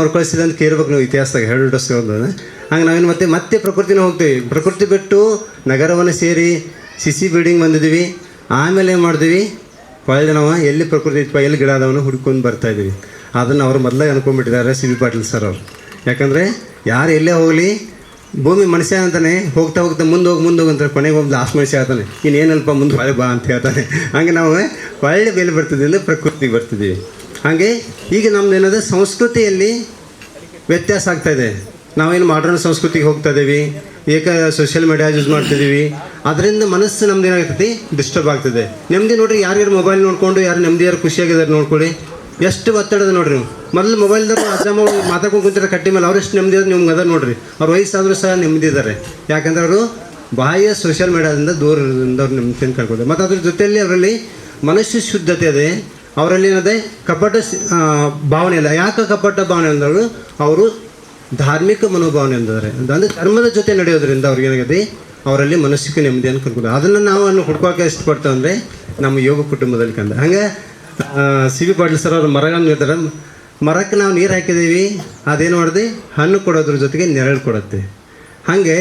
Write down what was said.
ಮರುಕಳಿಸಿದ ಅಂತ ಕೇಳ್ಬೇಕು ನೀವು ಇತಿಹಾಸದಾಗ ಎರಡು ಹಂಗೆ ನಾವೇನು ಮತ್ತೆ ಮತ್ತೆ ಪ್ರಕೃತಿನ ಹೋಗ್ತೀವಿ. ಪ್ರಕೃತಿ ಬಿಟ್ಟು ನಗರವನ್ನು ಸೇರಿ ಸಿಸಿ ಬಿಲ್ಡಿಂಗ್ ಬಂದಿದ್ದೀವಿ ಆಮೇಲೆ ಏನು ಮಾಡಿದ್ವಿ? ಹೊಳ್ಳಿ ನಾವು ಎಲ್ಲಿ ಪ್ರಕೃತಿ ಇತ್ತು ಎಲ್ಲಿ ಗಿಡ ಅದಾವನ್ನ ಹುಡ್ಕೊಂಡು ಬರ್ತಾ ಇದ್ದೀವಿ ಅದನ್ನು ಅವ್ರು ಮೊದಲೇ ಅನ್ಕೊಂಡ್ಬಿಟ್ಟಿದ್ದಾರೆ ಸಿ ವಿ ಪಾಟೀಲ್ ಸರ್ ಅವರು. ಯಾಕಂದರೆ ಯಾರು ಎಲ್ಲೇ ಹೋಗಲಿ, ಭೂಮಿ ಮನುಷ್ಯ ಅಂತಾನೆ, ಹೋಗ್ತಾ ಹೋಗ್ತಾ ಮುಂದೆ ಹೋಗಿ ಮುಂದೆ ಹೋಗಿ ಅಂತಾರೆ. ಕೊನೆಗೆ ಒಂದು ಲಾಸ್ಟ್ ಮನುಷ್ಯ ಆಗ್ತಾನೆ ಇನ್ನೇನಲ್ಪ ಮುಂದೆ ಹೊಳೆ ಬಾ ಅಂತ ಹೇಳ್ತಾನೆ. ಹಂಗೆ ನಾವು ಒಳ್ಳೆ ಬೆಲೆ ಬರ್ತಿದ್ದೀವಿ ಅಂದರೆ ಪ್ರಕೃತಿಗೆ ಬರ್ತಿದ್ದೀವಿ ಹಾಗೆ ಈಗ ನಮ್ದು ಏನದು ಸಂಸ್ಕೃತಿಯಲ್ಲಿ ವ್ಯತ್ಯಾಸ ಆಗ್ತಾ ಇದೆ. ನಾವೇನು ಮಾಡ್ರನ್ ಸಂಸ್ಕೃತಿಗೆ ಹೋಗ್ತಾ ಇದ್ದೀವಿ ಏಕ ಸೋಷಿಯಲ್ ಮೀಡಿಯಾ ಯೂಸ್ ಮಾಡ್ತಿದ್ದೀವಿ ಅದರಿಂದ ಮನಸ್ಸು ನಮ್ದು ಏನಾಗ್ತೈತಿ? ಡಿಸ್ಟರ್ಬ್ ಆಗ್ತದೆ. ನೆಮ್ಮದಿ ನೋಡ್ರಿ, ಯಾರ್ಯಾರು ಮೊಬೈಲ್ ನೋಡ್ಕೊಂಡು, ಯಾರು ನೆಮ್ಮದಿ ಯಾರು ಖುಷಿಯಾಗಿದ್ದಾರೆ ನೋಡ್ಕೊಳ್ಳಿ. ಎಷ್ಟು ಒತ್ತಡದ ನೋಡ್ರಿ ಮೊದಲು ಮೊಬೈಲ್ದಾಗ ಅಜ್ಜಮ್ಮ ಮಾತಾಡ್ಕೊಂಡು ಕುಂತಿರೋ ಕಟ್ಟಿ ಮೇಲೆ ಅವ್ರು ಎಷ್ಟು ನೆಮ್ಮದಿ ನಿಮ್ಗೆ ಅದ ನೋಡ್ರಿ. ಅವ್ರ ವಯಸ್ಸಾದರೂ ಸಹ ನೆಮ್ಮದಿ ಇದ್ದಾರೆ ಯಾಕಂದ್ರೆ ಅವರು ಬಾಹ್ಯ ಸೋಷಿಯಲ್ ಮೀಡಿಯಾದಿಂದ ದೂರ ಇರೋದ್ರಿಂದ ಅವ್ರು ಅಂತ ಕಳ್ಕೊಳ್ತಾರೆ ಮತ್ತು ಅದ್ರ ಜೊತೆಯಲ್ಲಿ ಅವರಲ್ಲಿ ಮನಸ್ಸು ಶುದ್ಧತೆ ಇದೆ ಅವರಲ್ಲಿ ಏನದೆ? ಕಪಟ ಭಾವನೆ ಇಲ್ಲ. ಯಾಕೆ ಕಪಟ ಭಾವನೆ ಅಂದರು ಅವರು ಧಾರ್ಮಿಕ ಮನೋಭಾವನೆ ಅಂದರೆ ಅಂದರೆ ಧರ್ಮದ ಜೊತೆ ನಡೆಯೋದ್ರಿಂದ ಅವ್ರಿಗೆ ಏನಾಗಿದೆ? ಅವರಲ್ಲಿ ಮನಸ್ಸಿಗೆ ನೆಮ್ಮದಿಯನ್ನು ಕರ್ಕೊಂಡು ಅದನ್ನು ನಾವು ಅನ್ನು ಹುಡ್ಕೋಕೆ ಇಷ್ಟಪಡ್ತೇವೆ ಅಂದರೆ ನಮ್ಮ ಯೋಗ ಕುಟುಂಬದಲ್ಲಿ ಕಂದ ಹಾಗೆ ಸಿ. ವಿ. ಪಾಟೀಲ್ ಸರ್ ಅವರು ಮರಗಳನ್ನು ಹೇಳ್ತಾರೆ ಮರಕ್ಕೆ ನಾವು ನೀರು ಹಾಕಿದ್ದೀವಿ. ಅದೇನು ಮಾಡಿದೆ ಹಣ್ಣು ಕೊಡೋದ್ರ ಜೊತೆಗೆ ನೆರಳು ಕೊಡುತ್ತೆ. ಹಾಗೆ